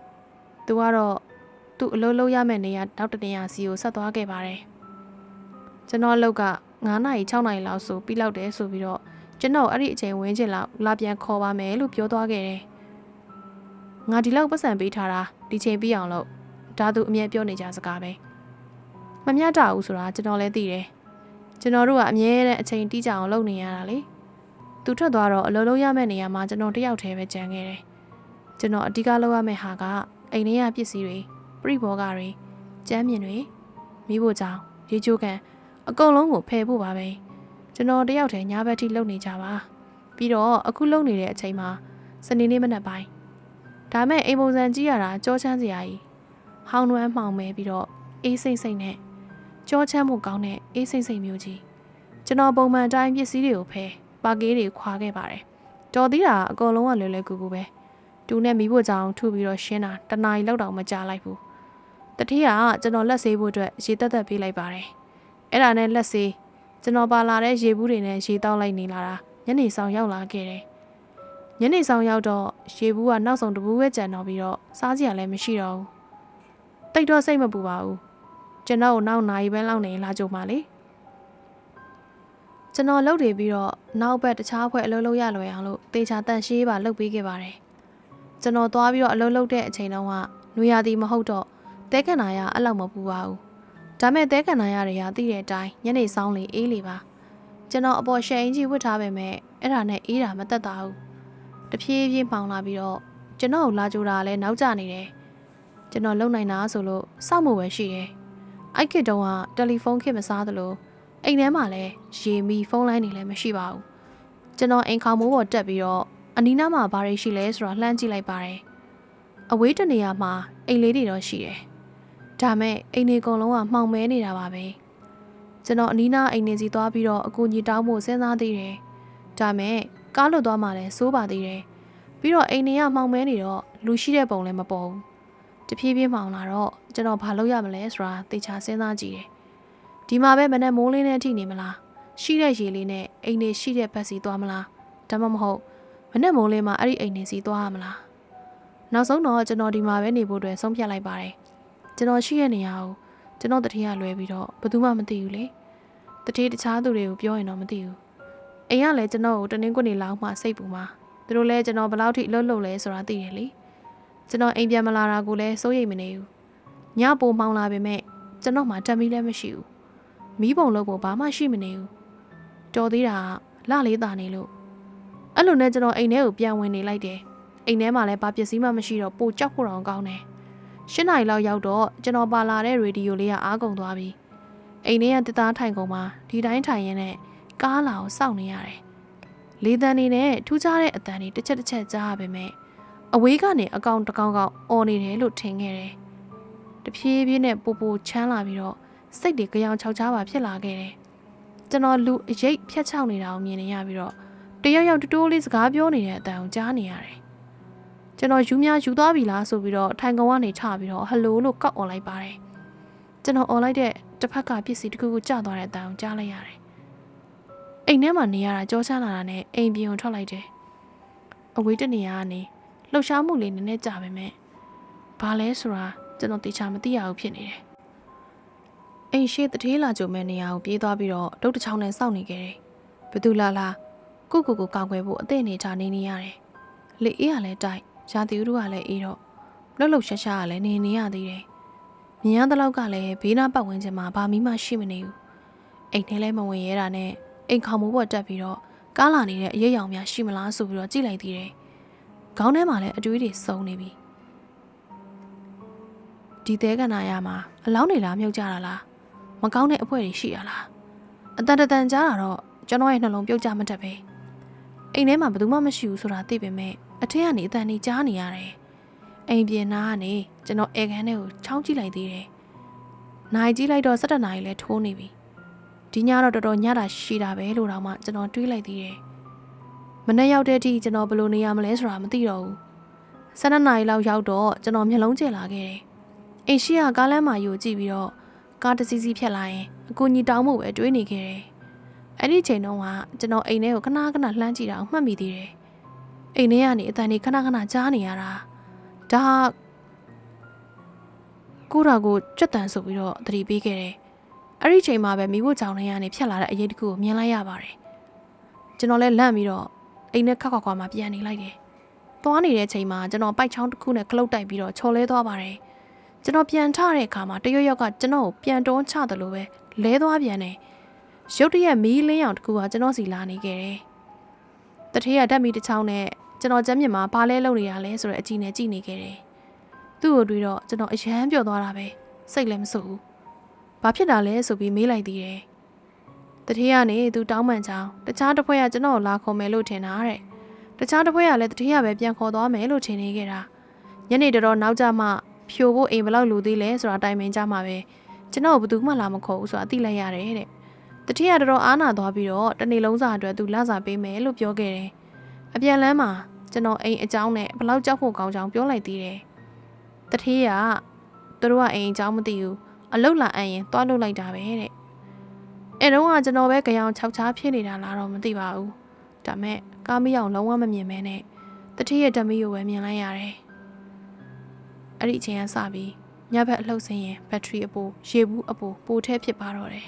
။သူကတော့သူ့အလုပ်လုပ်ရမယ့်နေရာတောက်တနေရာစီကိုဆက်သွားခဲ့ပါတယ်။ကျွန်တော်အလုပ်က9နာရီ6နာရီလောက်ဆိုပြီးလောက်တယ်ဆိုပြီးတော့ ကျွန်တော်အဲ့ဒီအချိန်ဝင်းချင်လောက်လာပြန်ခေါ်ပါမယ်လို့ပြောသွားခဲ့တယ်ငါဒီလောက်ပတ်စံပေးထားတာဒီချိန်ပြီးအောင်လို့ဒါသူအမြဲပြောနေကြစကားပဲမမျှတဘူးဆိုတာကျွန်တော်လည်းသိတယ်ကျွန်တော်တို့ကအမြဲတမ်းအချိန်တိကျအောင်လုပ်နေရတာလေသူထွက်သွားတော့အလုပ်လုပ်ရမယ့်နေရာမှာကျွန်တော်တယောက်တည်းပဲကြံခဲ့တယ်ကျွန်တော်အဓိကလုပ်ရမယ့်ဟာကအိမ်ထဲကပစ္စည်းတွေပြိဘောကတွေကျမ်းမြင်တွေမိဖို့ကြောင့်ရေချိုးကန်အကုန်လုံးကိုဖယ်ဖို့ပါပဲ ကျွန်တော်တယောက်တည်းညဘက်ထိလုပ်နေကြပါပြီးတော့အခုလုပ်နေတဲ့အချိန်မှာစနေနေ့မနက်ပိုင်းဒါမဲ့အိမ်ပုံစံကြည့်ရတာကြောချမ်းစရာကြီးဟောင်းနွမ်းမှောင်မဲပြီးတော့အေးစိမ့်စိမ့်နဲ့ကြောချမ်းမှုကောင်းတဲ့အေးစိမ့်စိမ့်မျိုးကြီးကျွန်တော်ပုံမှန်အတိုင်းပစ္စည်းတွေကိုဖယ်ပါကေးတွေခွာခဲ့ပါတယ်တော်သေးတာအကုန်လုံးကလွယ်လွယ်ကူကူပဲတူနဲ့မိဖို့ကြောင်ထုပြီးတော့ရှင်းတာတနားရီလောက်တောင်မကြာလိုက်ဘူးတတိယကကျွန်တော်လက်ဆေးဖို့အတွက်ရေတက်တက်ပေးလိုက်ပါတယ်အဲ့ဒါနဲ့လက်ဆေး ကျွန်တော်ပါလာတဲ့ရေဘူးတွေနဲ့ရေတောက်လိုက်နေလာတာညနေဆောင်ရောက်လာခဲ့တယ်ညနေဆောင်ရောက်တော့ရေဘူးကနောက်ဆုံးတဘူးပဲကြံတော့ပြီးတော့စားစရာလည်းမရှိတော့ဘူးတိတ်တော့စိတ်မပူပါဘူးကျွန်တော်ကိုနောက်နိုင်ပဲလောက်နေလာကြုံပါလေကျွန်တော်လှုပ်နေပြီးတော့နောက်ဘက်တခြားအဖွဲ့အလုပ်လုပ်ရလွယ်အောင်လို့တေချာတန့်ရှင်းပါလုပ်ပေးခဲ့ပါတယ်ကျွန်တော်သွားပြီးတော့အလုပ်လုပ်တဲ့အချိန်တုန်းကနွေရာသီမဟုတ်တော့တဲခန္ဓာရအဲ့လောက်မပူပါဘူး ဒါမဲ့တဲခန္ဓာရတွေကသိတဲ့အတိုင်းညနေဆောင်လေအေးလေပါကျွန်တော်အပေါ်ရှယ်အင်ကြီးဝတ်ထားပေမဲ့အဲ့ဒါနဲ့အေးတာမတက်တာဘူးတဖြည်းဖြည်းမှောင်လာပြီးတော့ကျွန်တော်ကိုလာကြိုတာလည်းနောက်ကျနေတယ်ကျွန်တော်လုံနိုင်တာဆိုလို့စောက်မှုပဲရှိတယ်အဲ့ခေတ်တုန်းကတယ်လီဖုန်းခေတ်မစားသလိုအိမ်ထဲမှာလည်းရေမီဖုန်းလိုင်းတွေလည်းမရှိပါဘူးကျွန်တော်အိမ်ခေါင်မိုးပေါ်တက်ပြီးတော့အနီးနားမှာဘာတွေရှိလဲဆိုတာလှမ်းကြည့်လိုက်ပါတယ်အဝေးတနေရာမှာအိမ်လေးတွေတော့ရှိတယ် ဒါမဲ့အိမ်တွေအကုန်လုံးကမှောင်မဲနေတာပါပဲကျွန်တော်အနီးနားအိမ်တွေစီသွားပြီးတော့အကူကြီးတောင်းဖို့စဉ်းစားသေးတယ်ဒါမဲ့ကားလွတ်သွားမှလည်းစိုးပါသေးတယ်ပြီးတော့အိမ်တွေကမှောင်မဲနေတော့လူရှိတဲ့ပုံလည်းမပေါ်ဘူးတဖြည်းဖြည်းမှောင်လာတော့ကျွန်တော်ဘာလုပ်ရမလဲဆိုတာသေချာစဉ်းစားကြည့်တယ်ဒီမှာပဲမနဲ့မိုးလင်းတဲ့အထိနေမလားရှိတဲ့ရေလေးနဲ့အိမ်တွေရှိတဲ့ဘက်စီသွားမလားဒါမှမဟုတ်မနဲ့မိုးလင်းမှာအဲ့ဒီအိမ်တွေစီသွားရမလားနောက်ဆုံးတော့ကျွန်တော်ဒီမှာပဲနေဖို့အတွက်ဆုံးဖြတ်လိုက်ပါတယ် ကျွန်တော်ရှိတဲ့နေရာကိုကျွန်တော်တတိယလွဲပြီးတော့ဘယ်သူမှမသိဘူးလေတတိတခြားသူတွေကိုပြောရင်တော့မသိဘူးအိမ်ကလည်းကျွန်တော်ကိုတနင်္ဂနွေလောက်မှစိတ်ပူမှာသူတို့လည်းကျွန်တော်ဘယ်လောက်ထိအလုပ်လုပ်လဲဆိုတာသိတယ်လေကျွန်တော်အိမ်ပြန်မလာတာကိုလည်းစိုးရိမ်မနေဘူးညပိုမှောင်လာပေမဲ့ကျွန်တော်မှတမ်းမီလည်းမရှိဘူးမီးပုံလုပ်ဖို့ဘာမှရှိမနေဘူးတော်သေးတာကလလေးတာနေလို့အဲ့လိုနဲ့ကျွန်တော်အိမ်ထဲကိုပြန်ဝင်နေလိုက်တယ်အိမ်ထဲမှာလည်းဘာပစ္စည်းမှမရှိတော့ပိုကြောက်ဖို့တောင်ကောင်းတယ် ၈နာရီလောက်ရောက်တော့ကျွန်တော်ပါလာတဲ့ရေဒီယိုလေးကအားကုန်သွားပြီအိမ်ထဲကတသားထိုင်ကုန်မှာဒီတိုင်းထိုင်ရင်းနဲ့ကားလာကိုစောင့်နေရတယ်လေတန်းနေနဲ့ထူးခြားတဲ့အတန်တွေတစ်ချက်တစ်ချက်ကြားရပေမဲ့အဝေးကနေအကောင်တကောင်ကောင်អော်နေတယ်လို့ထင်ခဲ့တယ်တဖြည်းဖြည်းနဲ့ပူပူချမ်းလာပြီးတော့စိတ်တွေကြောင်ချောက်ချားပါဖြစ်လာခဲ့တယ်ကျွန်တော်လူအရိပ်ဖြတ်ချောက်နေတာကိုမြင်နေရပြီးတော့တယောက်ယောက်တိုးတိုးလေးစကားပြောနေတဲ့အတန်ကိုကြားနေရတယ် ကျွန်တော်ယူများယူသွားပြီလားဆိုပြီးတော့ထိုင်ကောင်ကနေထပြီးတော့ဟယ်လိုလို့ကောက်អော်လိုက်ပါတယ်ကျွန်တော်អော်လိုက်တဲ့တစ်ဖက်ကပစ္စည်းတစ်ခုခုကျသွားတဲ့အတန်ကိုကြားလိုက်ရတယ်အိမ်ထဲမှာနေရတာကြောချမ်းလာတာနဲ့အိမ်ပြင်ကိုထွက်လိုက်တယ်အဝေးတနေရာကနေလှုပ်ရှားမှုလေးနည်းနည်းကြာပေမဲ့ဘာလဲဆိုတာကျွန်တော်တေချာမသိရဘူးဖြစ်နေတယ်အိမ်ရှိတထေးလာကြုံမဲ့နေရာကိုပြေးသွားပြီးတော့ဒုတ်တစ်ချောင်းနဲ့စောင့်နေခဲ့တယ်ဘသူလာလာကိုကိုကိုကောက်ွယ်ဖို့အသင့်နေချနေနေရတယ်လေအေးကလည်းတိုက် ရာသီဥတုကလည်းအေးတော့လှုပ်လှုပ်ရှားရှားကလည်းနေနေရသေးတယ်မြင်ရတဲ့လောက်ကလည်းဘေးနားပတ်ဝန်းကျင်မှာဘာမှမရှိမနေဘူးအိမ်ထဲလည်းမဝင်ရဲတာနဲ့အိမ်ခေါင်မိုးပေါ်တက်ပြီးတော့ကားလာနေတဲ့အရေးရောင်များရှိမလားဆိုပြီးတော့ကြည့်လိုက်သေးတယ်ခေါင်းထဲမှာလည်းအတွေးတွေစုံနေပြီဒီသေးကနာရမှာအလောင်းနေလားမြုပ်ကြတာလားမကောင်းတဲ့အဖွဲတွေရှိရလားအတန်တန်ကြားတာတော့ကျွန်တော်ရဲ့နှလုံးပြုတ်ကြမတတ်ပဲအိမ်ထဲမှာဘယ်သူမှမရှိဘူးဆိုတာသိပေမဲ့ အထက်ကနေအတန်ကြီးကြားနေရတယ်အိမ်ပြင်နာကနေကျွန်တော်အေခန်းထဲကိုချောင်းကြည့်လိုက်သေးတယ်နိုင်ကြည့်လိုက်တော့17နာရီလဲထိုးနေပြီဒီညတော့တော်တော်ညတာရှိတာပဲလို့တော့မှကျွန်တော်တွေးလိုက်သေးတယ်မနေ့ရောက်တဲ့အထိကျွန်တော်ဘယ်လိုနေရမလဲဆိုတာမသိတော့ဘူး12နာရီလောက်ရောက်တော့ကျွန်တော်မျက်လုံးကျလာခဲ့တယ်အိမ်ရှိကကားလမ်းမှာယူကြည့်ပြီးတော့ကားတစ်စီးစီးဖြတ်လာရင်အကူညီတောင်းမှုပဲတွေးနေခဲ့တယ်အဲ့ဒီချိန်တုန်းကကျွန်တော်အိမ်ထဲကိုခဏခဏလှမ်းကြည့်တာကိုမှတ်မိသေးတယ် အိမ်ထဲကနေအတန်ကြီးခဏခဏကြားနေရတာဒါကိုရာကိုကြွက်တန်ဆိုပြီးတော့သတိပေးခဲ့တယ်အဲ့ဒီချိန်မှာပဲမိဖို့ကြောင်ထဲကနေဖြတ်လာတဲ့အရေးတစ်ခုကိုမြင်လိုက်ရပါတယ်ကျွန်တော်လည်းလန့်ပြီးတော့အိမ်နဲ့ခက်ခွာခွာမှပြန်နေလိုက်တယ်သွားနေတဲ့အချိန်မှာကျွန်တော်ပိုက်ချောင်းတစ်ခုနဲ့ခလုတ်တိုက်ပြီးတော့ချော်လဲသွားပါတယ်ကျွန်တော်ပြန်ထတဲ့အခါမှာတရွတ်ရွက်ကကျွန်တော်ကိုပြန်တွန်းချတယ်လို့ပဲလဲသွားပြန်တယ်ရုတ်တရက်မီးလင်းရောင်တစ်ခုကကျွန်တော်စီလာနေခဲ့တယ်တထေးကဓာတ်မီတစ်ချောင်းနဲ့ ကျွန်တော်ကျမ်းမြင်မှာဘာလဲလုပ်နေရလဲဆိုတဲ့အကြည့်နဲ့ကြည့်နေခဲ့တယ်သူ့ကိုတွေ့တော့ကျွန်တော်အယမ်းပျော်သွားတာပဲစိတ်လည်းမဆိုးဘူး။ဘာဖြစ်တာလဲဆိုပြီးမေးလိုက်သေးတယ်။တထေးကနေသူတောင်းပန်ချောင်းတခြားတစ်ဖွဲ့ကကျွန်တော်ကိုလာခေါ်မယ်လို့ထင်တာတဲ့။တခြားတစ်ဖွဲ့ကလည်းတထေးကပဲပြန်ခေါ်သွားမယ်လို့ထင်နေခဲ့တာ။ညနေတော်တော်နောက်ကျမှဖြိုဖို့အိမ်ဘယ်လောက်လူသေးလဲဆိုတာတိုင်ပင်ကြမှာပဲကျွန်တော်ကိုဘယ်သူမှလာမခေါ်ဘူးဆိုတာသိလိုက်ရတယ်တဲ့။တထေးကတော်တော်အားနာသွားပြီးတော့တနေ့လုံးစာအတွက်သူလစာပေးမယ်လို့ပြောခဲ့တယ်။ အပြန်လမ်းမှာကျွန်တော်အိမ်အကြောင်းနဲ့ဘယ်လောက်ကြောက်ဖို့ကောင်းကြောင်းပြောလိုက်သေးတယ်။တထေးကသူတို့ကအိမ်အကြောင်းမသိဘူး။အလုတ်လာအပ်ရင်သွားလုတ်လိုက်တာပဲတဲ့အဲတော့ကကျွန်တော်ပဲကြောင်6ချားဖြစ်နေတာလားတော့မသိပါဘူးဒါမဲ့ကားမီးအောင်လုံးဝမမြင်မဲနဲ့တတိယဓမီကိုပဲမြင်လိုက်ရတယ်အဲ့ဒီအချိန်ကစပြီးညဘက်အလှုပ်ဆင်းရင်ဘက်ထရီအပိုးရေဘူးအပိုးပိုထဲဖြစ်ပါတော့တယ်